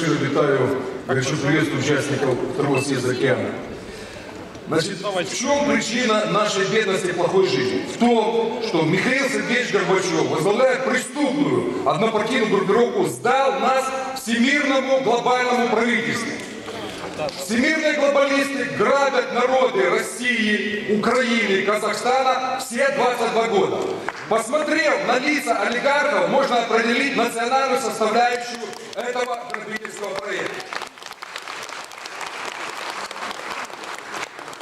Широ витаю, горячо приветствую участников второго съезда океана. Значит, в чем причина нашей бедности и плохой жизни? В том, что Михаил Сергеевич Горбачев, возглавляя преступную однопартийную группировку, сдал нас всемирному глобальному правительству. Всемирные глобалисты грабят народы России, Украины, Казахстана все 22 года. Посмотрев на лица олигархов, можно определить национальную составляющую этого грабительского проекта.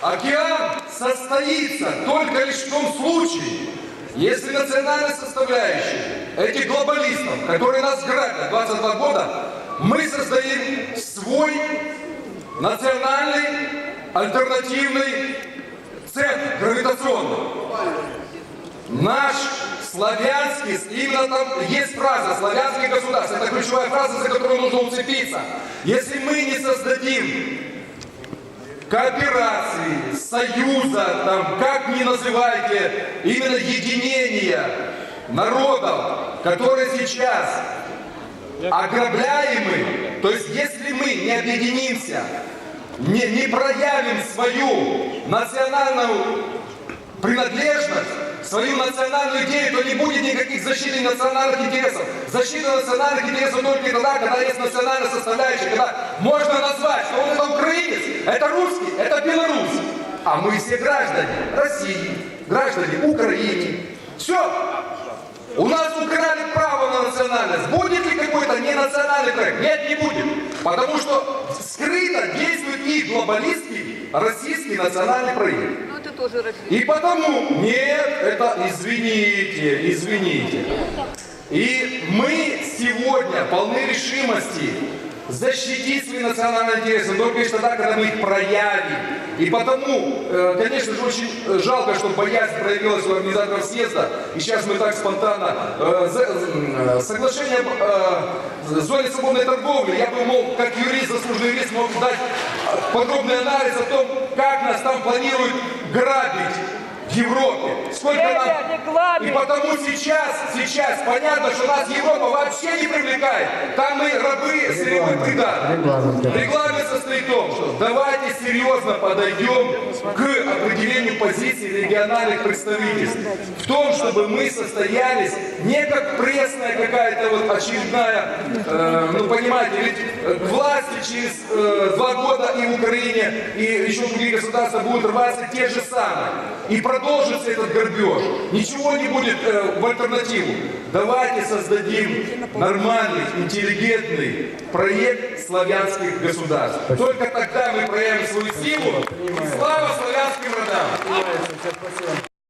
Океан состоится только лишь в том случае, если национальная составляющая этих глобалистов, которые нас грабят 22 года, мы создадим свой национальный альтернативный центр гравитационный. Наш славянский, именно там есть фраза «славянские государства». Это ключевая фраза, за которую нужно уцепиться. Если мы не создадим кооперации, союза, там, как ни называйте, именно единения народов, которые сейчас ограбляемы, то есть если мы не объединимся, не, не проявим свою национальную принадлежность, свою национальную идею, то не будет никаких защиты национальных интересов. Защита национальных интересов только тогда, когда есть национальная составляющая, когда можно назвать, что он это украинец, это русский, это белорус. А мы все граждане России, граждане Украины. Все. У нас украли право на национальность. Будет ли какой-то ненациональный проект? Нет, не будет. Потому что скрыто действует их глобалистский российский национальный проект. Тоже Россия. И потому, нет, это, извините, извините. И мы сегодня полны решимости защитить свои национальные интересы, только лишь тогда, когда мы их проявим. И потому, э, конечно же, очень жалко, что боязнь проявилась у организаторов съезда, и сейчас мы так спонтанно э, э, соглашение э, зоне свободной торговли, я бы, мол, как юрист, заслуженный юрист, мог дать подробный анализ о том, как нас там планируют грабить Европе. Сколько нам... И потому сейчас, сейчас понятно, что нас Европа вообще не привлекает. Там мы рабы, сырьевой придаток. Регламент состоит в том, давайте серьезно подойдем к определению позиций региональных представительств. В том, чтобы мы состоялись не как пресная какая-то вот очередная, э, ну понимаете, ведь э, власти через э, два года и в Украине, и еще в других государствах будут рваться те же самые. И продолжится этот грабеж. Ничего не будет э, в альтернативу. Давайте создадим нормальный, интеллигентный проект славянских государств. Только тогда мы проявим свою силу. И слава славянским родам!